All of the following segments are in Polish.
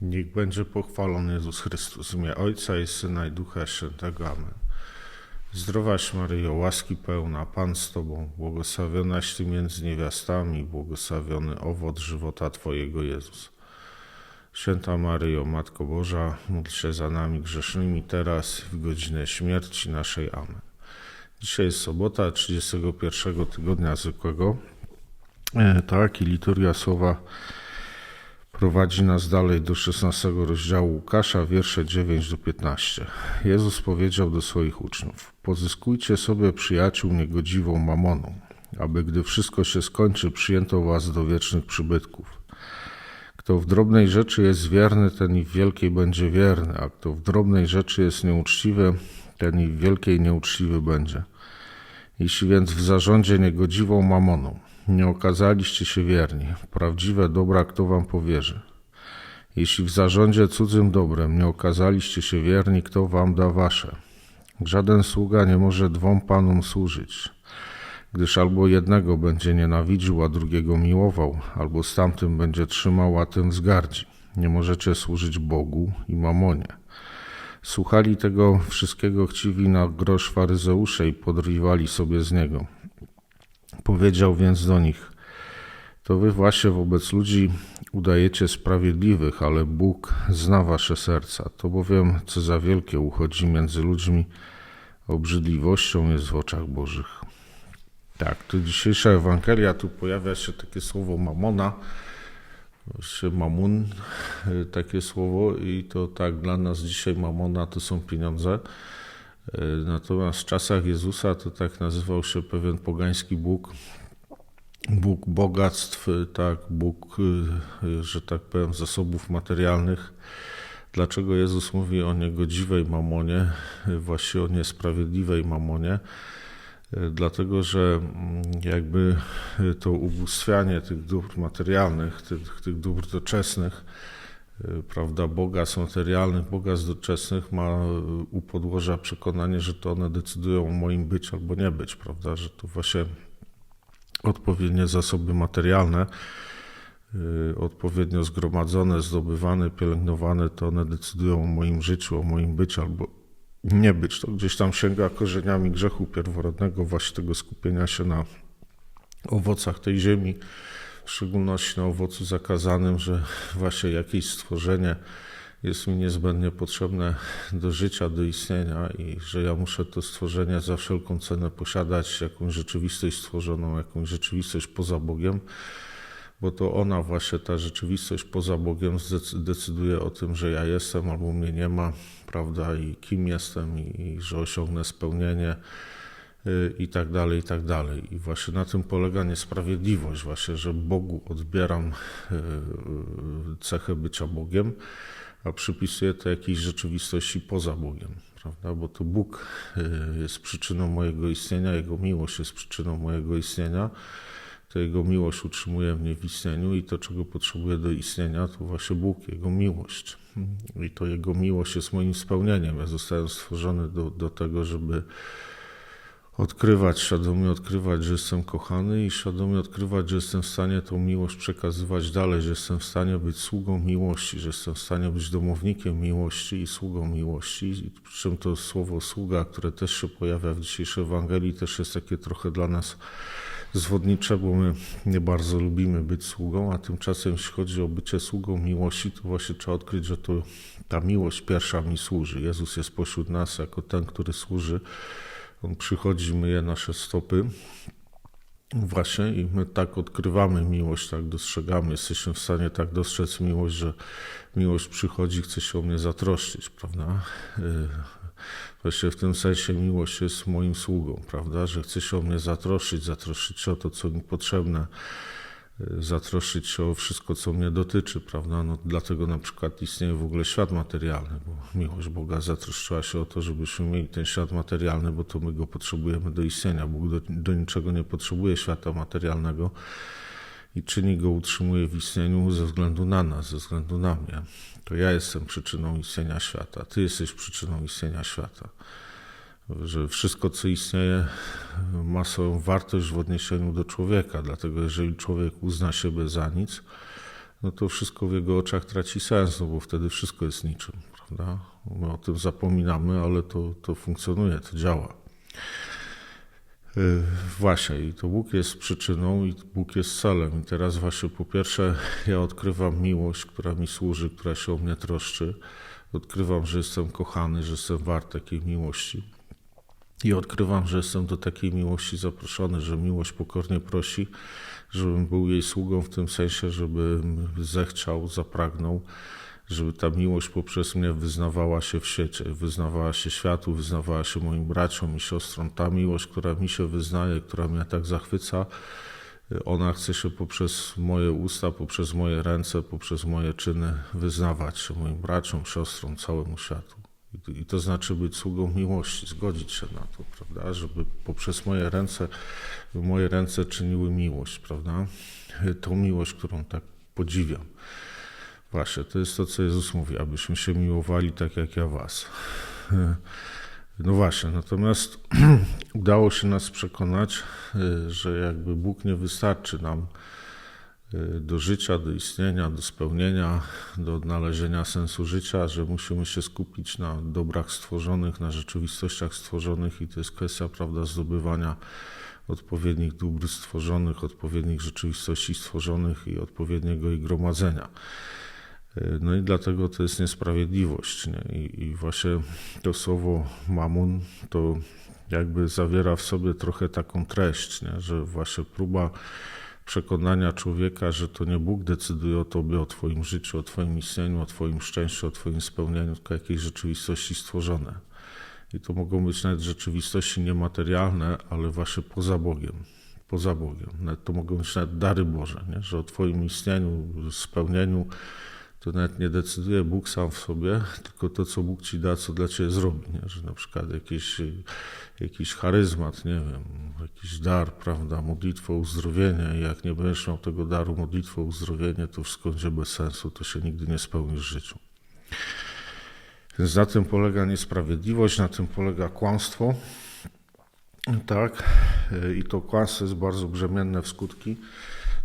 Niech będzie pochwalony Jezus Chrystus, imię Ojca i Syna i Ducha Świętego. Amen. Zdrowaś Maryjo, łaski pełna, Pan z Tobą, błogosławionaś Ty między niewiastami, błogosławiony owoc żywota Twojego Jezus. Święta Maryjo, Matko Boża, módl się za nami grzesznymi teraz w godzinę śmierci naszej. Amen. Dzisiaj jest sobota, 31 tygodnia zwykłego. E, Tak, i liturgia słowa prowadzi nas dalej do 16 rozdziału Łukasza, wiersze 9 do 15. Jezus powiedział do swoich uczniów: Pozyskujcie sobie przyjaciół niegodziwą mamoną, aby gdy wszystko się skończy, przyjęto was do wiecznych przybytków. Kto w drobnej rzeczy jest wierny, ten i w wielkiej będzie wierny, a kto w drobnej rzeczy jest nieuczciwy, ten i w wielkiej nieuczciwy będzie. Jeśli więc w zarządzie niegodziwą mamoną nie okazaliście się wierni, prawdziwe dobra kto wam powierzy? Jeśli w zarządzie cudzym dobrem nie okazaliście się wierni, kto wam da wasze? Żaden sługa nie może dwom panom służyć, gdyż albo jednego będzie nienawidził, a drugiego miłował, albo z tamtym będzie trzymał, a tym wzgardzi. Nie możecie służyć Bogu i mamonie. Słuchali tego wszystkiego chciwi na grosz faryzeusze i podrywali sobie z niego. Powiedział więc do nich: To wy właśnie wobec ludzi udajecie sprawiedliwych, ale Bóg zna wasze serca. To bowiem, co za wielkie uchodzi między ludźmi, obrzydliwością jest w oczach Bożych. Tak, tu dzisiejsza Ewangelia, tu pojawia się takie słowo mamona, się mamun, y, takie słowo i to tak dla nas dzisiaj mamona to są pieniądze. Y, Natomiast w czasach Jezusa to tak nazywał się pewien pogański Bóg, Bóg bogactw, tak, Bóg, y, że tak powiem, zasobów materialnych. Dlaczego Jezus mówi o niegodziwej mamonie, y, właśnie o niesprawiedliwej mamonie? Dlatego, że mm, jakby to ubóstwianie tych dóbr materialnych, tych, tych dóbr doczesnych, prawda, bogactw materialnych, bogactw doczesnych ma y, u podłoża przekonanie, że to one decydują o moim być albo nie być, prawda, że to właśnie odpowiednie zasoby materialne, y, odpowiednio zgromadzone, zdobywane, pielęgnowane, to one decydują o moim życiu, o moim być albo nie być. To gdzieś tam sięga korzeniami grzechu pierworodnego, właśnie tego skupienia się na owocach tej ziemi, w szczególności na owocu zakazanym, że właśnie jakieś stworzenie jest mi niezbędnie potrzebne do życia, do istnienia i że ja muszę to stworzenie za wszelką cenę posiadać, jakąś rzeczywistość stworzoną, jakąś rzeczywistość poza Bogiem, bo to ona właśnie, ta rzeczywistość poza Bogiem decyduje o tym, że ja jestem albo mnie nie ma, prawda, i kim jestem i, i że osiągnę spełnienie i tak dalej, i tak dalej. I właśnie na tym polega niesprawiedliwość, właśnie, że Bogu odbieram y, y, cechę bycia Bogiem, a przypisuję to jakiejś rzeczywistości poza Bogiem, prawda? Bo to Bóg y, jest przyczyną mojego istnienia, Jego miłość jest przyczyną mojego istnienia. To Jego miłość utrzymuje mnie w istnieniu i to, czego potrzebuję do istnienia, to właśnie Bóg, Jego miłość. I to Jego miłość jest moim spełnieniem. Ja zostałem stworzony do, do tego, żeby odkrywać, świadomie odkrywać, że jestem kochany i świadomie odkrywać, że jestem w stanie tą miłość przekazywać dalej, że jestem w stanie być sługą miłości, że jestem w stanie być domownikiem miłości i sługą miłości. I przy czym to słowo sługa, które też się pojawia w dzisiejszej Ewangelii, też jest takie trochę dla nas zwodnicze, bo my nie bardzo lubimy być sługą, a tymczasem jeśli chodzi o bycie sługą miłości, to właśnie trzeba odkryć, że to ta miłość pierwsza mi służy. Jezus jest pośród nas jako ten, który służy. On przychodzi, myje nasze stopy. Właśnie i my tak odkrywamy miłość, tak dostrzegamy, jesteśmy w stanie tak dostrzec miłość, że miłość przychodzi, chce się o mnie zatroszczyć, prawda? Yy, Właśnie w tym sensie miłość jest moim sługą, prawda? Że chce się o mnie zatroszczyć, zatroszczyć o to, co mi potrzebne, zatroszczyć się o wszystko, co mnie dotyczy, prawda? No, dlatego na przykład istnieje w ogóle świat materialny, bo miłość Boga zatroszczyła się o to, żebyśmy mieli ten świat materialny, bo to my go potrzebujemy do istnienia. Bóg do, do niczego nie potrzebuje świata materialnego i czyni go, utrzymuje w istnieniu ze względu na nas, ze względu na mnie. To ja jestem przyczyną istnienia świata, ty jesteś przyczyną istnienia świata. Że wszystko, co istnieje, ma swoją wartość w odniesieniu do człowieka. Dlatego, jeżeli człowiek uzna siebie za nic, no to wszystko w jego oczach traci sens, no bo wtedy wszystko jest niczym, prawda? My o tym zapominamy, ale to, to funkcjonuje, to działa. Y, Właśnie, i to Bóg jest przyczyną, i Bóg jest celem. I teraz, właśnie, po pierwsze, ja odkrywam miłość, która mi służy, która się o mnie troszczy. Odkrywam, że jestem kochany, że jestem wart takiej miłości. I odkrywam, że jestem do takiej miłości zaproszony, że miłość pokornie prosi, żebym był jej sługą w tym sensie, żebym zechciał, zapragnął, żeby ta miłość poprzez mnie wyznawała się w świecie, wyznawała się światu, wyznawała się moim braciom i siostrom. Ta miłość, która mi się wyznaje, która mnie tak zachwyca, ona chce się poprzez moje usta, poprzez moje ręce, poprzez moje czyny wyznawać się moim braciom, siostrom, całemu światu. I to znaczy być sługą miłości, zgodzić się na to, prawda? Żeby poprzez moje ręce, moje ręce czyniły miłość, prawda? Tą miłość, którą tak podziwiam. Właśnie, to jest to, co Jezus mówi, abyśmy się miłowali tak jak ja was. No właśnie, natomiast udało się nas przekonać, że jakby Bóg nie wystarczy nam do życia, do istnienia, do spełnienia, do odnalezienia sensu życia, że musimy się skupić na dobrach stworzonych, na rzeczywistościach stworzonych i to jest kwestia, prawda, zdobywania odpowiednich dóbr stworzonych, odpowiednich rzeczywistości stworzonych i odpowiedniego ich gromadzenia. No i dlatego to jest niesprawiedliwość. Nie? I, I właśnie to słowo mamun to jakby zawiera w sobie trochę taką treść, nie? że właśnie próba przekonania człowieka, że to nie Bóg decyduje o tobie, o twoim życiu, o twoim istnieniu, o twoim szczęściu, o twoim spełnieniu, tylko jakieś rzeczywistości stworzone. I to mogą być nawet rzeczywistości niematerialne, ale właśnie poza Bogiem. Poza Bogiem. Nawet to mogą być nawet dary Boże, nie? że o twoim istnieniu, spełnieniu to nawet nie decyduje Bóg sam w sobie, tylko to, co Bóg ci da, co dla ciebie zrobi. Nie? Że na przykład jakiś, jakiś charyzmat, nie wiem, jakiś dar, prawda, modlitwa uzdrowienie jak nie będziesz miał tego daru modlitwa uzdrowienie, to wszystko będzie bez sensu, to się nigdy nie spełnisz w życiu. Więc na tym polega niesprawiedliwość, na tym polega kłamstwo. Tak, i to kłamstwo jest bardzo brzemienne w skutki.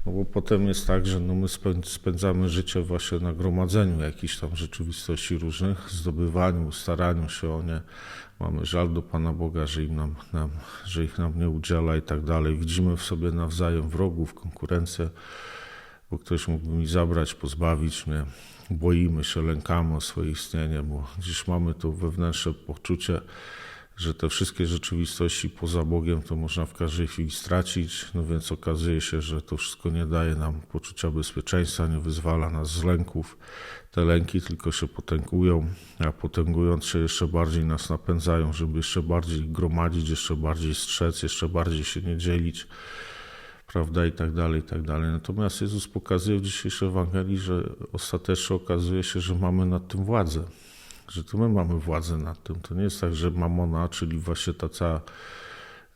No bo potem jest tak, że no my spędzamy życie właśnie na gromadzeniu jakichś tam rzeczywistości różnych, zdobywaniu, staraniu się o nie. Mamy żal do Pana Boga, że, im nam, nam, że ich nam nie udziela i tak dalej. Widzimy w sobie nawzajem wrogów, konkurencję, bo ktoś mógłby mi zabrać, pozbawić mnie. Boimy się, lękamy o swoje istnienie, bo dziś mamy to wewnętrzne poczucie, że te wszystkie rzeczywistości poza Bogiem to można w każdej chwili stracić, no więc okazuje się, że to wszystko nie daje nam poczucia bezpieczeństwa, nie wyzwala nas z lęków. Te lęki tylko się potęgują, a potęgując się jeszcze bardziej nas napędzają, żeby jeszcze bardziej gromadzić, jeszcze bardziej strzec, jeszcze bardziej się nie dzielić, prawda, i tak dalej, i tak dalej. Natomiast Jezus pokazuje w dzisiejszej Ewangelii, że ostatecznie okazuje się, że mamy nad tym władzę że to my mamy władzę nad tym. To nie jest tak, że mamona, czyli właśnie ta cała,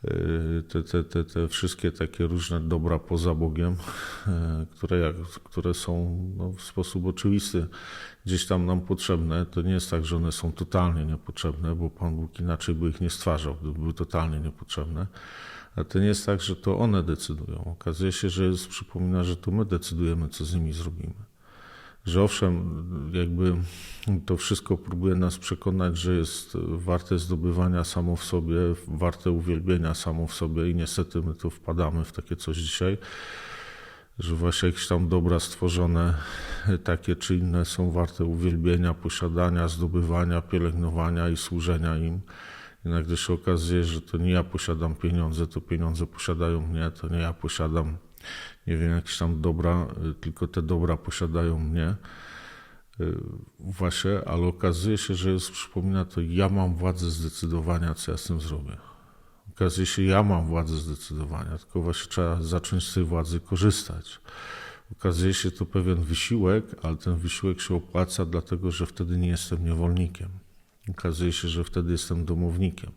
y, te, te, te, te wszystkie takie różne dobra poza Bogiem, y, które, jak, które są no, w sposób oczywisty gdzieś tam nam potrzebne, to nie jest tak, że one są totalnie niepotrzebne, bo Pan Bóg inaczej by ich nie stwarzał, gdyby były totalnie niepotrzebne. Ale to nie jest tak, że to one decydują. Okazuje się, że jest, przypomina, że to my decydujemy, co z nimi zrobimy że owszem, jakby to wszystko próbuje nas przekonać, że jest warte zdobywania samo w sobie, warte uwielbienia samo w sobie i niestety my tu wpadamy w takie coś dzisiaj, że właśnie jakieś tam dobra stworzone, takie czy inne są warte uwielbienia, posiadania, zdobywania, pielęgnowania i służenia im. I nagle się okazuje, że to nie ja posiadam pieniądze, to pieniądze posiadają mnie, to nie ja posiadam nie wiem, jakieś tam dobra, y, tylko te dobra posiadają mnie. Y, właśnie, ale okazuje się, że jest, przypomina to, ja mam władzę zdecydowania, co ja z tym zrobię. Okazuje się, ja mam władzę zdecydowania, tylko właśnie trzeba zacząć z tej władzy korzystać. Okazuje się to pewien wysiłek, ale ten wysiłek się opłaca, dlatego że wtedy nie jestem niewolnikiem. Okazuje się, że wtedy jestem domownikiem.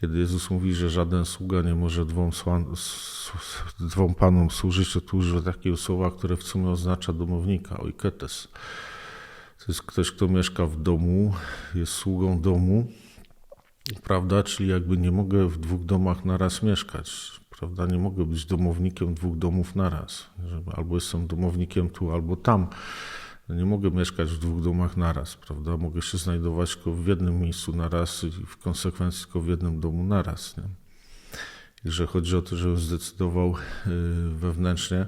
Kiedy Jezus mówi, że żaden sługa nie może dwom, dwom panom służyć, to tu używa takiego słowa, które w sumie oznacza domownika, oiketes. To jest ktoś, kto mieszka w domu, jest sługą domu, prawda? Czyli jakby nie mogę w dwóch domach naraz mieszkać, prawda? Nie mogę być domownikiem dwóch domów naraz. Albo jestem domownikiem tu, albo tam. Nie mogę mieszkać w dwóch domach naraz, prawda? Mogę się znajdować tylko w jednym miejscu naraz i w konsekwencji tylko w jednym domu naraz. Nie? I że chodzi o to, żebym zdecydował y, wewnętrznie,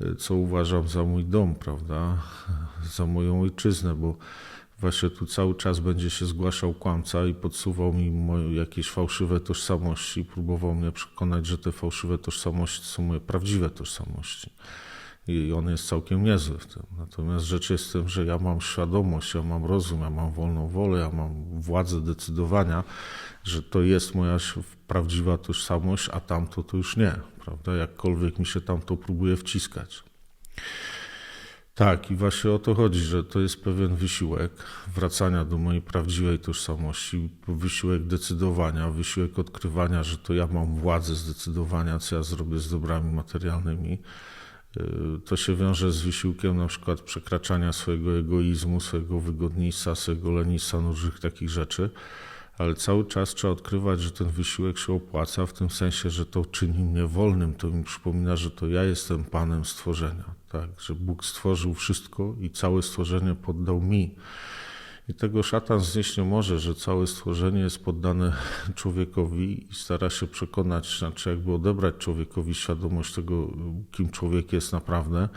y, co uważam za mój dom, prawda? Za moją ojczyznę, bo właśnie tu cały czas będzie się zgłaszał kłamca i podsuwał mi moje, jakieś fałszywe tożsamości i próbował mnie przekonać, że te fałszywe tożsamości są moje prawdziwe tożsamości. I on jest całkiem niezły w tym. Natomiast rzecz jest w tym, że ja mam świadomość, ja mam rozum, ja mam wolną wolę, ja mam władzę decydowania, że to jest moja prawdziwa tożsamość, a tamto to już nie, prawda? Jakkolwiek mi się tamto próbuje wciskać. Tak, i właśnie o to chodzi, że to jest pewien wysiłek wracania do mojej prawdziwej tożsamości, wysiłek decydowania, wysiłek odkrywania, że to ja mam władzę zdecydowania, co ja zrobię z dobrami materialnymi. Y, to się wiąże z wysiłkiem na przykład przekraczania swojego egoizmu, swojego wygodnictwa, swojego lenistwa, różnych takich rzeczy ale cały czas trzeba odkrywać, że ten wysiłek się opłaca, w tym sensie, że to czyni mnie wolnym. To mi przypomina, że to ja jestem Panem stworzenia, tak? że Bóg stworzył wszystko i całe stworzenie poddał mi. I tego szatan znieść nie może, że całe stworzenie jest poddane człowiekowi i stara się przekonać, znaczy jakby odebrać człowiekowi świadomość tego, kim człowiek jest naprawdę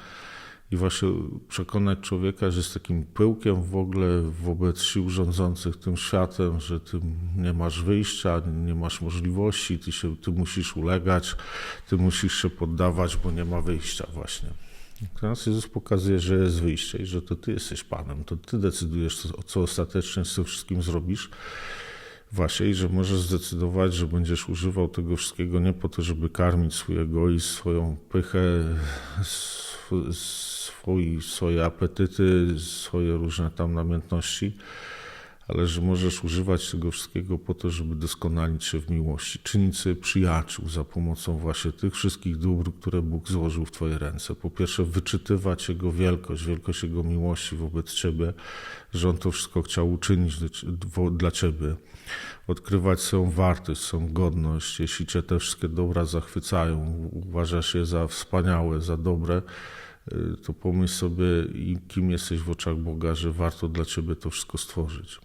i właśnie przekonać człowieka, że jest takim pyłkiem w ogóle wobec sił rządzących tym światem, że ty nie masz wyjścia, nie masz możliwości, ty, się, ty musisz ulegać, ty musisz się poddawać, bo nie ma wyjścia właśnie. Teraz Jezus pokazuje, że jest wyjście i że to ty jesteś Panem, to ty decydujesz, co, co ostatecznie z tym wszystkim zrobisz. Właśnie, i że możesz zdecydować, że będziesz używał tego wszystkiego nie po to, żeby karmić swój egoizm, swoją pychę, swój, swoje apetyty, swoje różne tam namiętności, ale że możesz używać tego wszystkiego po to, żeby doskonalić się w miłości, czynić sobie przyjaciół za pomocą właśnie tych wszystkich dóbr, które Bóg złożył w Twoje ręce. Po pierwsze, wyczytywać Jego wielkość, wielkość Jego miłości wobec Ciebie, że On to wszystko chciał uczynić dla Ciebie. Odkrywać swoją wartość, swoją godność. Jeśli Cię te wszystkie dobra zachwycają, uważasz je za wspaniałe, za dobre, Y, to pomyśl sobie, kim jesteś w oczach Boga, że warto dla ciebie to wszystko stworzyć.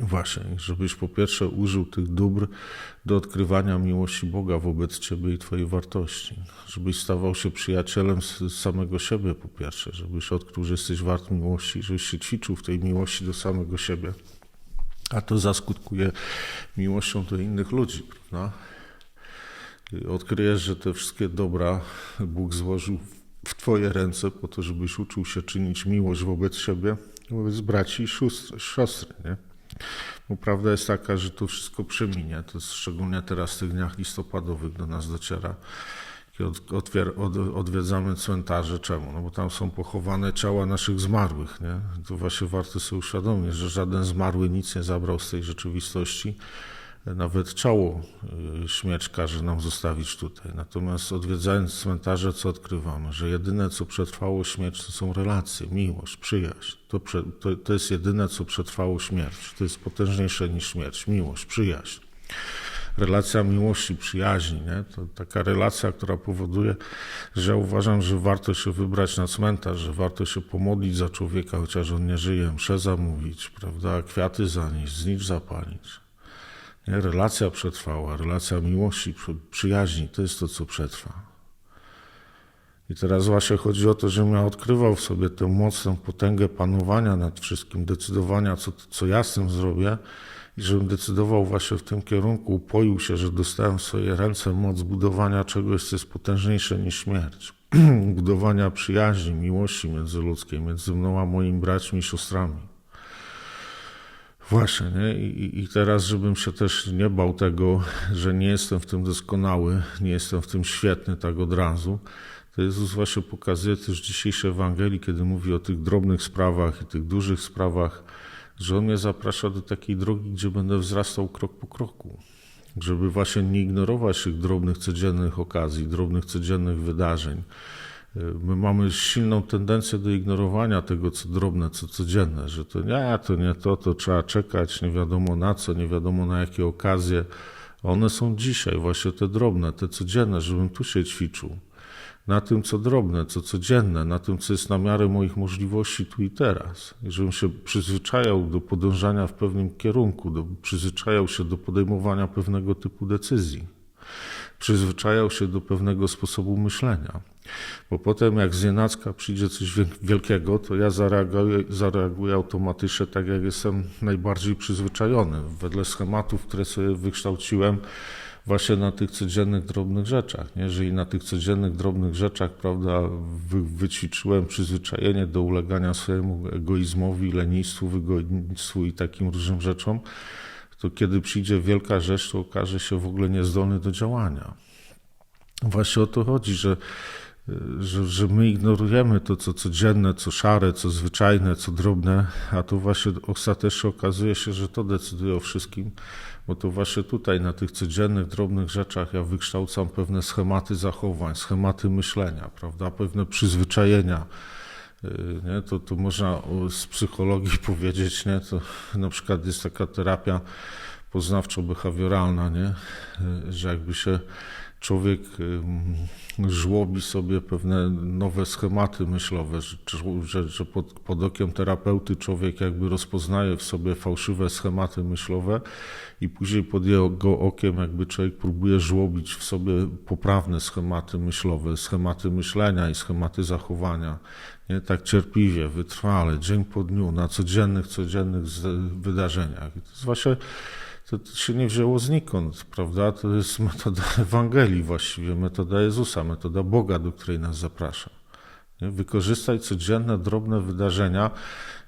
Właśnie, żebyś po pierwsze użył tych dóbr do odkrywania miłości Boga wobec Ciebie i Twojej wartości. Żebyś stawał się przyjacielem samego siebie po pierwsze, żebyś odkrył, że jesteś wart miłości, żebyś się ćwiczył w tej miłości do samego siebie. A to zaskutkuje miłością do innych ludzi, prawda? Odkryjesz, że te wszystkie dobra Bóg złożył w Twoje ręce po to, żebyś uczył się czynić miłość wobec siebie, wobec braci i siostry nie? Bo prawda jest taka, że to wszystko przeminie. To szczególnie teraz w tych dniach listopadowych do nas dociera. Odwiedzamy cmentarze. Czemu? No bo tam są pochowane ciała naszych zmarłych. Nie? To właśnie warto sobie uświadomić, że żaden zmarły nic nie zabrał z tej rzeczywistości nawet ciało y, śmierć każe nam zostawić tutaj. Natomiast odwiedzając cmentarze, co odkrywamy? Że jedyne, co przetrwało śmierć, to są relacje, miłość, przyjaźń. To, to, to jest jedyne, co przetrwało śmierć. To jest potężniejsze niż śmierć, miłość, przyjaźń. Relacja miłości, przyjaźni, nie? to taka relacja, która powoduje, że ja uważam, że warto się wybrać na cmentarz, że warto się pomodlić za człowieka, chociaż on nie żyje, mszę zamówić, prawda, kwiaty zanieść, znicz zapalić? Relacja przetrwała, relacja miłości, przyjaźni, to jest to, co przetrwa. I teraz właśnie chodzi o to, żebym ja odkrywał w sobie tę mocną potęgę panowania nad wszystkim, decydowania, co, co ja z tym zrobię, i żebym decydował właśnie w tym kierunku, upoił się, że dostałem w swoje ręce moc budowania czegoś, co jest potężniejsze niż śmierć. budowania przyjaźni, miłości międzyludzkiej między mną a moimi braćmi i siostrami. Właśnie, nie? I, I teraz, żebym się też nie bał tego, że nie jestem w tym doskonały, nie jestem w tym świetny tak od razu, to Jezus właśnie pokazuje też w dzisiejszej Ewangelii, kiedy mówi o tych drobnych sprawach i tych dużych sprawach, że On mnie zaprasza do takiej drogi, gdzie będę wzrastał krok po kroku. Żeby właśnie nie ignorować tych drobnych, codziennych okazji, drobnych, codziennych wydarzeń, My mamy silną tendencję do ignorowania tego, co drobne, co codzienne, że to nie, to nie to, to trzeba czekać, nie wiadomo na co, nie wiadomo na jakie okazje. One są dzisiaj, właśnie te drobne, te codzienne, żebym tu się ćwiczył. Na tym, co drobne, co codzienne, na tym, co jest na miarę moich możliwości tu i teraz. I żebym się przyzwyczajał do podążania w pewnym kierunku, do, przyzwyczajał się do podejmowania pewnego typu decyzji. Przyzwyczajał się do pewnego sposobu myślenia. Bo potem, jak z przyjdzie coś wielkiego, to ja zareaguję, zareaguję automatycznie tak, jak jestem najbardziej przyzwyczajony. Wedle schematów, które sobie wykształciłem, właśnie na tych codziennych, drobnych rzeczach. Nie? Jeżeli na tych codziennych, drobnych rzeczach, prawda, wy, wyćwiczyłem przyzwyczajenie do ulegania swojemu egoizmowi, lenistwu, wygodnictwu i takim różnym rzeczom, to kiedy przyjdzie wielka rzecz, to okaże się w ogóle niezdolny do działania. Właśnie o to chodzi, że że, że my ignorujemy to, co codzienne, co szare, co zwyczajne, co drobne, a to właśnie ostatecznie okazuje się, że to decyduje o wszystkim, bo to właśnie tutaj, na tych codziennych, drobnych rzeczach, ja wykształcam pewne schematy zachowań, schematy myślenia, prawda, pewne przyzwyczajenia. Y, nie? To, to można z psychologii powiedzieć, nie? to na przykład jest taka terapia poznawczo-behawioralna, nie? Y, że jakby się człowiek żłobi sobie pewne nowe schematy myślowe, że, że, pod, pod, okiem terapeuty człowiek jakby rozpoznaje w sobie fałszywe schematy myślowe i później pod jego okiem jakby człowiek próbuje żłobić w sobie poprawne schematy myślowe, schematy myślenia i schematy zachowania. Nie? Tak cierpliwie, wytrwale, dzień po dniu, na codziennych, codziennych wydarzeniach. I to jest właśnie to, się nie wzięło znikąd, prawda? To jest metoda Ewangelii właściwie, metoda Jezusa, metoda Boga, do której nas zaprasza. Nie? Wykorzystaj codzienne, drobne wydarzenia,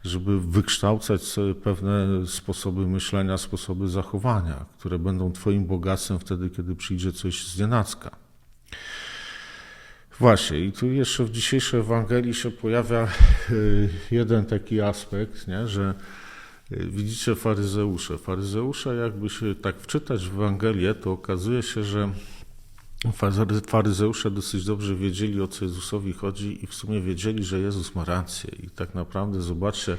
żeby wykształcać sobie pewne sposoby myślenia, sposoby zachowania, które będą Twoim bogactwem wtedy, kiedy przyjdzie coś z nienacka. Właśnie, i tu jeszcze w dzisiejszej Ewangelii się pojawia y, jeden taki aspekt, nie? że Widzicie faryzeusze. Faryzeusze, jakby się tak wczytać w Ewangelię, to okazuje się, że faryzeusze dosyć dobrze wiedzieli, o co Jezusowi chodzi i w sumie wiedzieli, że Jezus ma rację. I tak naprawdę, zobaczcie,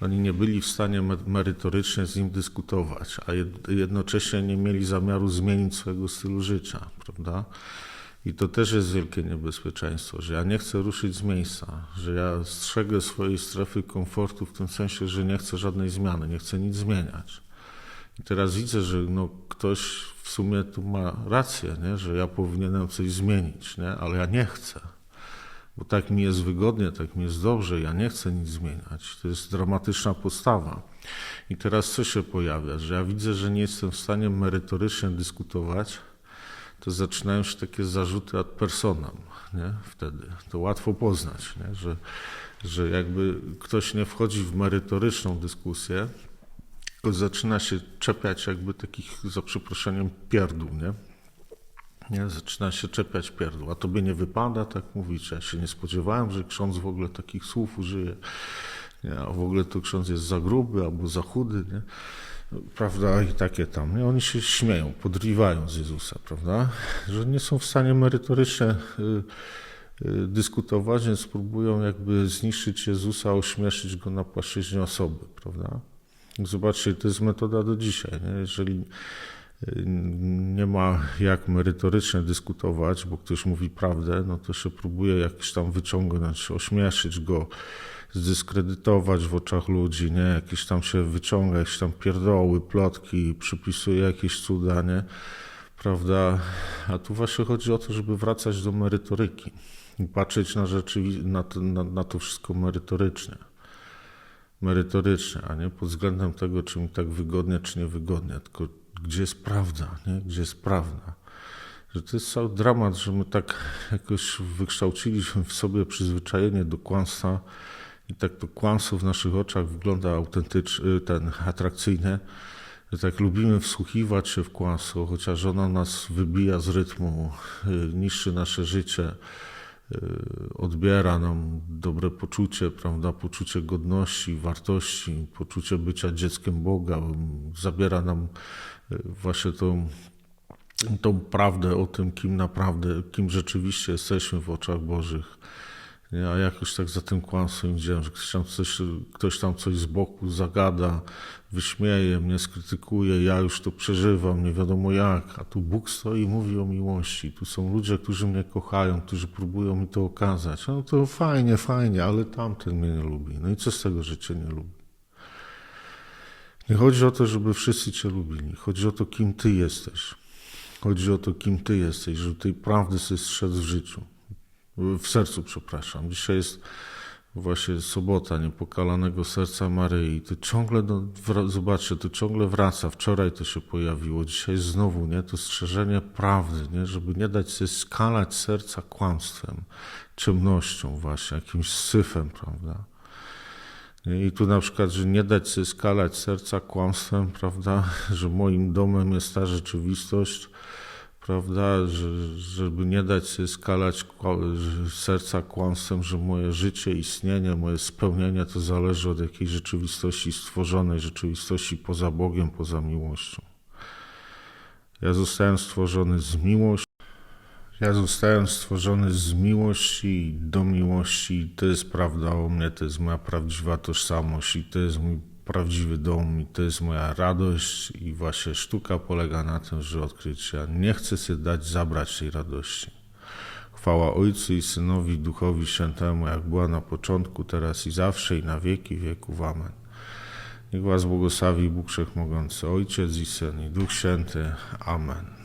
oni nie byli w stanie merytorycznie z nim dyskutować, a jednocześnie nie mieli zamiaru zmienić swojego stylu życia, prawda? I to też jest wielkie niebezpieczeństwo, że ja nie chcę ruszyć z miejsca, że ja strzegę swojej strefy komfortu w tym sensie, że nie chcę żadnej zmiany, nie chcę nic zmieniać. I teraz widzę, że no, ktoś w sumie tu ma rację, nie? że ja powinienem coś zmienić, nie? ale ja nie chcę. Bo tak mi jest wygodnie, tak mi jest dobrze, ja nie chcę nic zmieniać. To jest dramatyczna postawa. I teraz co się pojawia? Że ja widzę, że nie jestem w stanie merytorycznie dyskutować, to zaczynają się takie zarzuty ad personam, nie? Wtedy. To łatwo poznać, nie? Że, że jakby ktoś nie wchodzi w merytoryczną dyskusję, tylko zaczyna się czepiać jakby takich, za przeproszeniem, pierdół, nie? nie? Zaczyna się czepiać pierdół. A tobie nie wypada tak mówić. Ja się nie spodziewałem, że ksiądz w ogóle takich słów użyje. Nie? A w ogóle to ksiądz jest za gruby albo za chudy, nie? Prawda, i takie tam. I oni się śmieją, podrywają z Jezusa, prawda, że nie są w stanie merytorycznie y, y, dyskutować, więc próbują jakby zniszczyć Jezusa, ośmieszyć go na płaszczyźnie osoby, prawda. Zobaczcie, to jest metoda do dzisiaj. Nie? Jeżeli nie ma jak merytorycznie dyskutować, bo ktoś mówi prawdę, no to się próbuje jakiś tam wyciągnąć, ośmieszyć go, zdyskredytować w oczach ludzi, nie? Jakieś tam się wyciąga, jakieś tam pierdoły, plotki, przypisuje jakieś cuda, nie? Prawda? A tu właśnie chodzi o to, żeby wracać do merytoryki i patrzeć na, rzeczywi- na, to, na, na to wszystko merytorycznie. Merytorycznie, a nie pod względem tego, czy mi tak wygodnie, czy niewygodnie, tylko gdzie jest prawda, nie? Gdzie jest prawda. Że to jest cały dramat, że my tak jakoś wykształciliśmy w sobie przyzwyczajenie do kłamstwa, i tak to kłamstwo w naszych oczach wygląda autentycznie, ten atrakcyjne, że tak lubimy wsłuchiwać się w kłamstwo, chociaż ono nas wybija z rytmu, y, niszczy nasze życie, y, odbiera nam dobre poczucie, prawda, poczucie godności, wartości, poczucie bycia dzieckiem Boga, zabiera nam y, właśnie tą, tą prawdę o tym, kim naprawdę, kim rzeczywiście jesteśmy w oczach Bożych A jakoś tak za tym kłamstwem widziałem, że ktoś tam, coś, ktoś tam coś z boku zagada, wyśmieje mnie, skrytykuje, ja już to przeżywam, nie wiadomo jak, a tu Bóg stoi i mówi o miłości. Tu są ludzie, którzy mnie kochają, którzy próbują mi to okazać. No to fajnie, fajnie, ale tamten mnie nie lubi. No i co z tego, że cię nie lubi? Nie chodzi o to, żeby wszyscy cię lubili. Chodzi o to, kim ty jesteś. Chodzi o to, kim ty jesteś, żeby tej prawdy sobie strzec w życiu. W sercu, przepraszam. Dzisiaj jest właśnie sobota niepokalanego serca Maryi. To ciągle, wra- zobaczcie, to ciągle wraca. Wczoraj to się pojawiło, dzisiaj znowu, nie? To strzeżenie prawdy, nie? Żeby nie dać sobie skalać serca kłamstwem, ciemnością właśnie, jakimś syfem, prawda? I tu na przykład, że nie dać sobie skalać serca kłamstwem, prawda? Że moim domem jest ta rzeczywistość, prawda? Że, żeby nie dać sobie skalać serca kłamstwem, że moje życie, istnienie, moje spełnienie to zależy od jakiejś rzeczywistości stworzonej, rzeczywistości poza Bogiem, poza miłością. Ja zostałem stworzony z miłości. Ja zostałem stworzony z miłości do miłości. To jest prawda o mnie, to jest moja prawdziwa tożsamość i to jest mój prawdziwy dom i to jest moja radość i właśnie sztuka polega na tym, że odkryć ja nie chcę sobie dać zabrać tej radości. Chwała Ojcu i Synowi, Duchowi Świętemu, jak była na początku, teraz i zawsze i na wieki wieków. Amen. Niech Was błogosławi Bóg Wszechmogący, Ojciec i Syn i Duch Święty. Amen.